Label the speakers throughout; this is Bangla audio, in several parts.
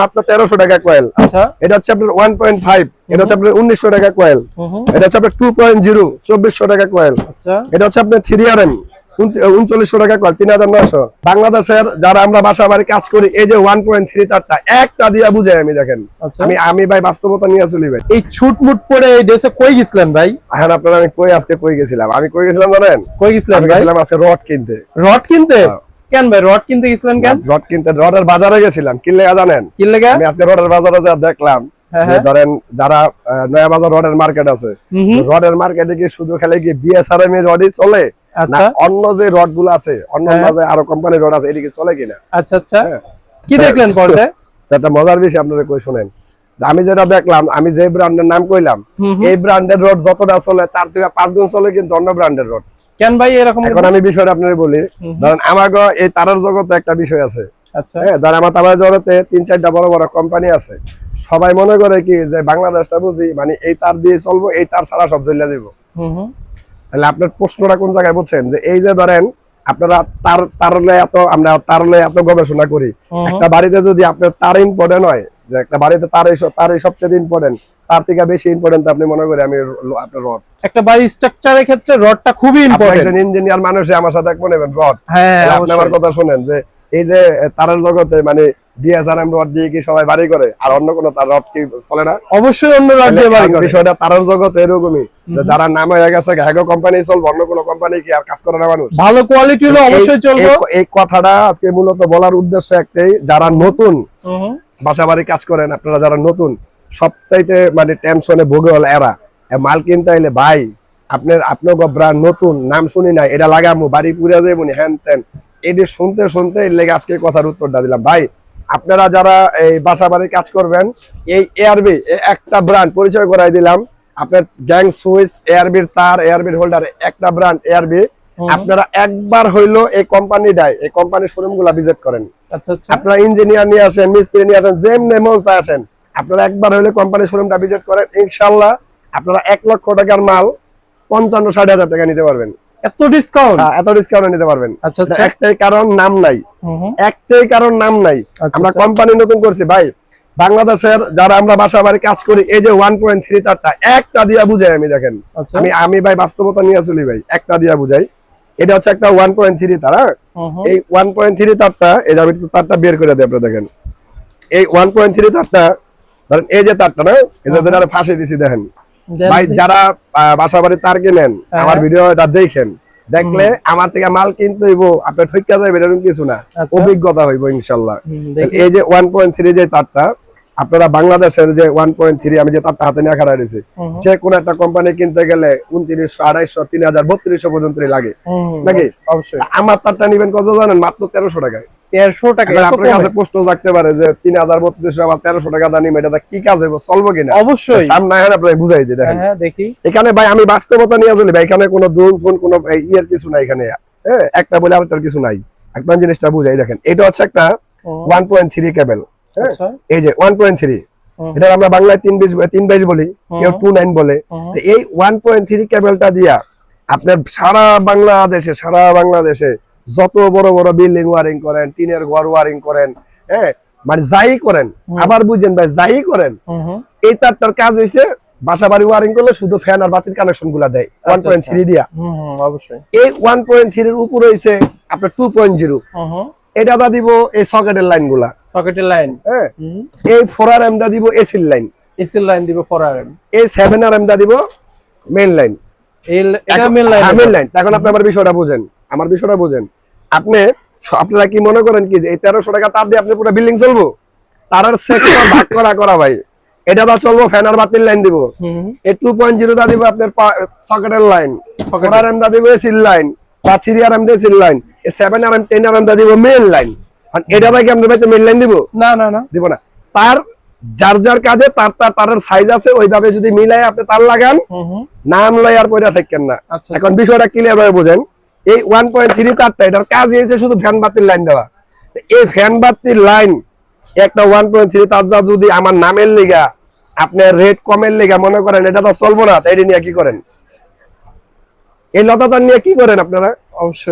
Speaker 1: মাত্র টাকা কয়েল
Speaker 2: আচ্ছা।
Speaker 1: এটা হচ্ছে আপনার ওয়ান পয়েন্ট ফাইভ এটা হচ্ছে আপনার উনিশশো টাকা কয়েল
Speaker 2: হুম হুম,
Speaker 1: এটা হচ্ছে আপনার টু পয়েন্ট জিরো চব্বিশশো টাকা কয়েল
Speaker 2: আচ্ছা।
Speaker 1: এটা হচ্ছে আপনার থ্রি উনচল্লিশশো টাকা কয়েল তিন হাজার নয়শো। বাংলাদেশের যারা আমরা বাসা বাড়ি কাজ করি এই যে ওয়ান পয়েন্ট থ্রি তারটা একটা দিয়া বুঝাই আমি দেখেন।
Speaker 2: আচ্ছা।
Speaker 1: আমি আমি ভাই বাস্তবতা নিয়ে চলি ভাই।
Speaker 2: এই ছুটমুট পরে এই ড্রেসে কই গেছিলেন ভাই?
Speaker 1: এখন আপনারা আমি কই আজকে কই গেছিলাম? আমি কই গেছিলাম জানেন?
Speaker 2: কই গেছিলেন
Speaker 1: গেছিলাম আজকে রড কিনতে।
Speaker 2: রড কিনতে?
Speaker 1: হ্যাঁ।
Speaker 2: কেন ভাই? রড কিনতে গেছিলেন কেন?
Speaker 1: রড কিনতে রডের বাজারে গেছিলাম। কিনলে জানেন?
Speaker 2: কি লেগে
Speaker 1: আমি আজকে রডের বাজারে যা দেখলাম
Speaker 2: হ্যাঁ,
Speaker 1: যে
Speaker 2: হ্যাঁ।
Speaker 1: ধরেন যারা নয়া বাজার রডের মার্কেট আছে রডের মার্কেটে কি শুধু খেলে কি বিএসআরএম এর রডই চলে না
Speaker 2: আচ্ছা।
Speaker 1: অন্য যে রডগুলো আছে অন্য
Speaker 2: হ্যাঁ।
Speaker 1: আরও কোম্পানির রড আছে এদিকে চলে কিনা।
Speaker 2: আচ্ছা আচ্ছা। কি দেখলেন পরে
Speaker 1: একটা মজার বিষয় আপনারা কই শুনেন। আমি যেটা দেখলাম আমি যে ব্র্যান্ডের নাম কইলাম। এই ব্র্যান্ডের রড যতটা চলে তার থেকে পাঁচ গুণ চলে কিন্তু অন্য ব্র্যান্ডের রড।
Speaker 2: কেন ভাই এরকম?
Speaker 1: এখন আমি বিষয়টা আপনাদের বলি। ধরেন আমাকে এই তারের জগতে একটা বিষয় আছে।
Speaker 2: আচ্ছা।
Speaker 1: হ্যাঁ ধরেন আমার তারের জগতে তিন চারটা বড় বড় কোম্পানি আছে। সবাই মনে করে কি যে বাংলাদেশটা বুঝি মানে এই তার দিয়ে চলবো এই তার ছাড়া সব জ্বলিয়ে তাহলে আপনার প্রশ্নটা কোন জায়গায় বুঝছেন? যে এই যে ধরেন আপনারা তার তারলে এত আমরা তারলে এত গবেষণা করি একটা বাড়িতে যদি আপনার তার ইম্পর্টেন্ট হয় যে একটা বাড়িতে তার তারই সবচেয়ে ইম্পর্টেন্ট তার থেকে বেশি ইম্পর্টেন্ট আপনি মনে করি আমি আপনার রড
Speaker 2: একটা বাড়ির স্ট্রাকচারের ক্ষেত্রে রডটা খুবই ইম্পর্টেন্ট
Speaker 1: ইঞ্জিনিয়ার মানুষ আমার সাথে এক মনে রড
Speaker 2: হ্যাঁ
Speaker 1: আপনি আমার কথা শুনেন যে এই যে তারের জগতে মানে ডিএসআরএম রড দিয়ে কি সবাই বাড়ি করে আর অন্য কোনো তার রড কি চলে না?
Speaker 2: অবশ্যই অন্য রড দিয়ে বাড়ি করে।
Speaker 1: বিষয়টা তারের জগতে এরকমই যারা নাম হয়ে গেছে হ্যাগো কোম্পানি চলবে অন্য কোনো কোম্পানি কি আর কাজ করে না মানুষ?
Speaker 2: ভালো কোয়ালিটি হলে অবশ্যই চলবে।
Speaker 1: এই কথাটা আজকে মূলত বলার উদ্দেশ্য একটাই যারা নতুন বাসা বাড়ি কাজ করেন, আপনারা যারা নতুন, সবচাইতে মানে টেনশনে ভোগে হল এরা। মাল কিনতে আইলে, ভাই, আপনার আপনার ব্রান্ড নতুন, নাম শুনি না এটা লাগামু, বাড়ি পুড়ে যাব হ্যান ত্যান। এটি শুনতে শুনতে এর লেগে আজকে কথার উত্তরটা দিলাম। ভাই, আপনারা যারা এই বাসা বাড়ি কাজ করবেন, এই এআরবি একটা ব্র্যান্ড পরিচয় করাই দিলাম। আপনার গ্যাং সুইচ এআরবির তার এআরবির হোল্ডার একটা ব্র্যান্ড এআরবি
Speaker 2: হুম।
Speaker 1: আপনারা একবার হইল এই কোম্পানিটাই এই কোম্পানির শোরুমগুলা ভিজিট করেন।
Speaker 2: আচ্ছা আচ্ছা।
Speaker 1: আপনারা ইঞ্জিনিয়ার নিয়ে আসেন মিস্ত্রি নিয়ে আসেন যেমনি মন চায় আসেন। আপনারা একবার হইলে কোম্পানির শোরুমটা ভিজিট করেন ইনশাল্লাহ আপনারা এক লক্ষ টাকার মাল পঞ্চান্ন ষাট হাজার টাকা নিতে পারবেন।
Speaker 2: এত ডিসকাউন্ট
Speaker 1: হ্যাঁ, এত ডিসকাউন্ট নিতে পারবেন।
Speaker 2: আচ্ছা আচ্ছা।
Speaker 1: একটাই কারণ নাম নাই। একটাই কারণ নাম নাই। আমরা। কোম্পানি নতুন করছি ভাই। বাংলাদেশের যারা আমরা বাসা বাড়ি কাজ করি এই যে ওয়ান পয়েন্ট থ্রি তারটা একটা দিয়া বুঝাই আমি দেখেন। আমি আমি ভাই বাস্তবতা নিয়ে চলি ভাই। একটা দিয়া বুঝাই। এটা হচ্ছে একটা ওয়ান পয়েন্ট থ্রি তার হ্যাঁ?
Speaker 2: হুম,
Speaker 1: এই ওয়ান পয়েন্ট থ্রি তারটা এই যে আমি তারটা বের করে দিই আপনারা দেখেন। এই ওয়ান পয়েন্ট থ্রি তারটা ধরেন এই যে তারটা না? এই যে যেটা ফাঁসি দিছি দেখেন। ভাই যারা বাসা বাড়ি তার কিনেন
Speaker 2: হ্যাঁ।
Speaker 1: আমার ভিডিওটা দেখেন। দেখলে আমার থেকে মাল কিনতে হইব আপনার ঠইকা যাবে এরকম কিছু না।
Speaker 2: আচ্ছা।
Speaker 1: অভিজ্ঞতা হইব ইনশাল্লাহ। এই যে ওয়ান পয়েন্ট থ্রি যে তারটা আপনারা বাংলাদেশের যে ওয়ান পয়েন্ট থ্রি আমি যে তারটা হাতে নিয়ে খাড়া রয়েছে যে কোনো একটা কোম্পানি কিনতে গেলে উনত্রিশশো আড়াইশো তিন হাজার বত্রিশশো পর্যন্তই লাগে। নাকি?
Speaker 2: অবশ্যই
Speaker 1: আমার তারটা নিবেন কত জানেন? মাত্র তেরোশো টাকায়।
Speaker 2: টাকা
Speaker 1: আপনার কাছে প্রশ্ন থাকতে পারে যে তিন হাজার বত্রিশশো আবার তেরোশো টাকা দানি এটা কি কাজ হইব? চলবো কিনা?
Speaker 2: অবশ্যই।
Speaker 1: সামনে বুঝাই দিই
Speaker 2: হ্যাঁ হ্যাঁ দেখি।
Speaker 1: এখানে ভাই আমি বাস্তবতা নিয়ে চলি ভাই এখানে কোনো দুন ফুন কোনো ইয়ের কিছু নাই এখানে। হ্যাঁ একটা বলে আরেকটার কিছু নাই। একবার জিনিসটা বুঝাই দেখেন। এটা হচ্ছে একটা ওয়ান পয়েন্ট থ্রি কেবল এই যে ওয়ান পয়েন্ট থ্রি এটা আমরা বাংলায় তিন বিশ তিন বাইশ বলি কেউ টু নাইন বলে। এই ওয়ান পয়েন্ট থ্রি কেবলটা দিয়া আপনার সারা বাংলাদেশে সারা বাংলাদেশে যত বড় বড় বিল্ডিং ওয়ারিং করেন টিনের ঘর ওয়ারিং করেন হ্যাঁ? মানে যাই করেন আবার বুঝছেন ভাই যাই করেন এই তারটার কাজ হয়েছে বাসা বাড়ি ওয়ারিং করলে শুধু ফ্যান আর বাতির কানেকশনগুলা দেয় ওয়ান পয়েন্ট থ্রি দিয়া।
Speaker 2: অবশ্যই।
Speaker 1: এই ওয়ান পয়েন্ট থ্রির উপর হয়েছে আপনার টু পয়েন্ট জিরো এটা দিব এই সকেটের লাইনগুলা।
Speaker 2: সকেটের লাইন।
Speaker 1: হ্যাঁ। এই ফোর আর দিব এসির লাইন
Speaker 2: এসির লাইন দিব ফোর আর এম
Speaker 1: এই সেভেন আর এম দিব মেইন লাইন
Speaker 2: এটা লাইন
Speaker 1: মেইন লাইন এখন আপনি আমার বিষয়টা বুঝেন। আমার বিষয়টা বুঝেন। আপনি আপনারা কি মনে করেন কি যে এই তেরোশো টাকা তার দিয়ে আপনি পুরো বিল্ডিং চলবো? তার সেক্টর ভাগ করা করা ভাই। এটা দা চলবো ফ্যান আর লাইন দিব। এই টু পয়েন্ট জিরো দা দিব আপনার সকেটের লাইন ফোর এম দা দিব এসির লাইন বা থ্রি আর এম দা এসির line seven R M ten R M দা দিব মেইন লাইন আর এটা ভাই কি ভাই লাইন দিব?
Speaker 2: না না না।
Speaker 1: দিব না। তার যার যার কাজে তার তার তারের সাইজ আছে ওইভাবে যদি মিলাই আপনি তার লাগান নাম লয় আর থাকেন না।
Speaker 2: আচ্ছা।
Speaker 1: এখন বিষয়টা ক্লিয়ার ভাবে বোঝেন এই ওয়ান পয়েন্ট থ্রি তারটা এটার কাজ হয়েছে শুধু ফ্যান বাতির লাইন দেওয়া। এই ফ্যান বাতির লাইন একটা ওয়ান পয়েন্ট থ্রি তার যা যদি আমার নামের লিগা আপনার রেট কমের লিগা মনে করেন এটা তো চলবো না তাই এটা নিয়ে কি করেন? এই লতাটার নিয়ে কি করেন আপনারা?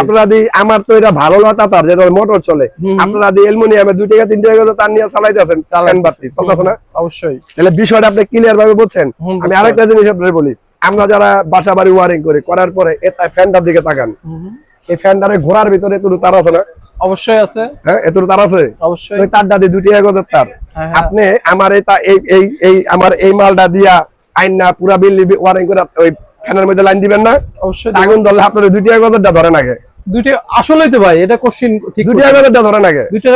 Speaker 1: আপনারা দি আমার তো এটা ভালো লতা তার যেটা মোটর চলে আপনারা দি এলমুনিয়ামে দুই টাকা তিন টাকা তার নিয়ে চালাইতেছেন চালান বাতি চলতেছে না?
Speaker 2: অবশ্যই।
Speaker 1: তাহলে বিষয়টা আপনি ক্লিয়ার ভাবে বুঝছেন? আমি আরেকটা জিনিস আপনাদের বলি আমরা যারা বাসা বাড়ি ওয়ারিং করি করার পরে এটা ফ্যানটার দিকে তাকান। এই ফ্যানটারে ঘোরার ভিতরে তার আছে না?
Speaker 2: অবশ্যই আছে।
Speaker 1: হ্যাঁ এত তার আছে?
Speaker 2: অবশ্যই।
Speaker 1: ওই তারটা দিয়ে দুটি তার।
Speaker 2: হ্যাঁ, হ্যাঁ।
Speaker 1: আপনি আমার এই এই এই এই আমার এই মালটা দিয়া আইন না পুরা বিল্লি ওয়ারিং করে ওই ফ্যানের মধ্যে লাইন দিবেন না।
Speaker 2: অবশ্যই
Speaker 1: আগুন ধরলে আপনার ওই দুটি এগোদেরটা ধরেন আগে।
Speaker 2: দুইটা আসলেই তো ভাই এটা কোশ্চিন ঠিক
Speaker 1: ধরেন আগে।
Speaker 2: দুইটা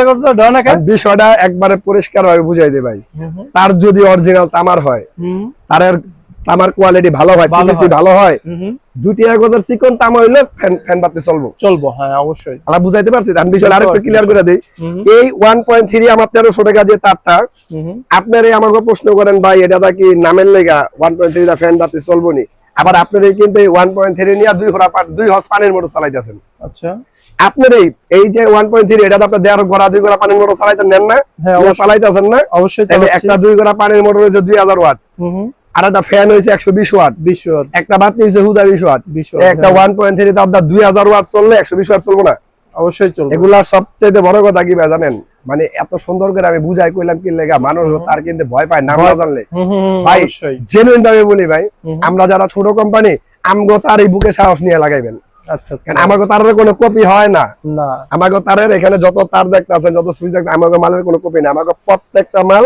Speaker 1: আর বিষয়টা একবারে পরিষ্কার বুঝাই দে ভাই। তার যদি অরিজিনাল তামার হয় তারের তামার কোয়ালিটি ভালো হয়
Speaker 2: ভালো
Speaker 1: পিভিসি ভালো হয়। দুটি এগোদের চিকন তামা হইলে ফ্যান ফ্যান বাতি চলবো।
Speaker 2: চলবো হ্যাঁ অবশ্যই।
Speaker 1: বুঝাইতে পারছি? আমি বিষয়টা আরেকটু ক্লিয়ার করে দিই। এই ওয়ান পয়েন্ট থ্রি আমার তেরোশো টাকা যে তারটা। আপনার আমাকে প্রশ্ন করেন ভাই এটা দা কি নামের লেগা? ওয়ান পয়েন্ট থ্রি দা ফ্যান বাতি চলবো নি? আবার আপনার কিন্তু ওয়ান পয়েন্ট থ্রি নিয়ে দুই হরা দুই হস পানির মোটর চালাইতেছেন।
Speaker 2: আচ্ছা।
Speaker 1: আপনার এই এই যে ওয়ান পয়েন্ট থ্রি এটা আপনার দেড় গড়া দুই গড়া পানির মোটর চালাইতে নেন না?
Speaker 2: হ্যাঁ,
Speaker 1: চালাইতেছেন না?
Speaker 2: অবশ্যই
Speaker 1: একটা দুই গোড়া পানির মোটর হয়েছে দুই হাজার ওয়াট। আর একটা ফ্যান হয়েছে একশো বিশ ওয়াট।
Speaker 2: বিশ ওয়াট,
Speaker 1: একটা বাতি হয়েছে হুদা বিশ ওয়াট। একটা। ওয়ান পয়েন্ট থ্রি আপনার দুই হাজার ওয়াট চললে একশো বিশ ওয়াট চলবো না?
Speaker 2: অবশ্যই চলবে।
Speaker 1: এগুলা সবচেয়ে বড় কথা কি ভাই জানেন? মানে এত সুন্দর করে আমি বুঝাই কইলাম কি লেগা মানুষ তার কিন্তু ভয় পায় নাম না জানলে। ভাই জেনুইন ভাবে বলি ভাই আমরা যারা ছোট কোম্পানি আমগো তার এই বুকে সাহস নিয়ে লাগাইবেন।
Speaker 2: আচ্ছা আচ্ছা।
Speaker 1: আমাকে তার কোনো কপি হয় না। আমাকে তারের এখানে যত তার দেখতেছেন যত সুইচ দেখতে আমাকে মালের কোনো কপি না আমাকে প্রত্যেকটা মাল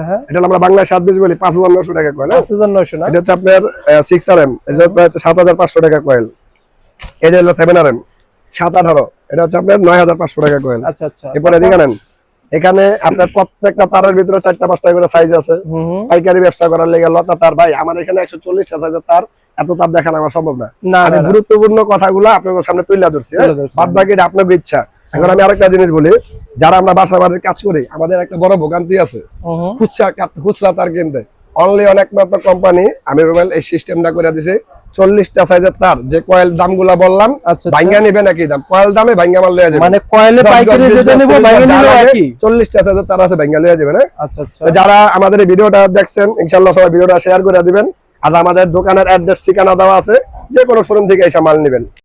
Speaker 2: হ্যাঁ?
Speaker 1: এখানে আপনার প্রত্যেকটা তারের ভিতরে চারটা পাঁচটা করে সাইজ আছে। পাইকারি ব্যবসা করার লেগে লতা তার ভাই আমার এখানে একশো চল্লিশ তার এত তার দেখানো আমার সম্ভব না। গুরুত্বপূর্ণ কথাগুলো আপনার সামনে হ্যাঁ?
Speaker 2: তুলে ধরছি
Speaker 1: বাদ বাকিটা আপনার ইচ্ছা। এখন আমি আরেকটা জিনিস বলি যারা আমরা বাসা বাড়ির কাজ করি আমাদের একটা বড় ভোগান্তি আছে। খুচরা খুচরা তার কিনতে। অনলি অনেক মাত্র কোম্পানি আমি মোবাইল এই সিস্টেমটা করে দিছি। চল্লিশটা সাইজের তার যে কয়েল দামগুলা বললাম
Speaker 2: আচ্ছা, আচ্ছা।
Speaker 1: ভাঙ্গা নিবে নাকি দাম? কয়েল দামে ভাঙ্গা মাল লয়ে যাবে।
Speaker 2: মানে কয়েলে পাইকারি যেটা নিব বাইরে নিলো একই।
Speaker 1: চল্লিশটা সাইজের তার আছে ভাঙ্গা লয়ে যাবে না?
Speaker 2: আচ্ছা আচ্ছা।
Speaker 1: যারা আমাদের এই ভিডিওটা দেখছেন ইনশাল্লাহ সবাই ভিডিওটা শেয়ার করে দিবেন। আর আমাদের দোকানের অ্যাড্রেস ঠিকানা দেওয়া আছে যে কোনো শোরুম থেকে এসে মাল নেবেন।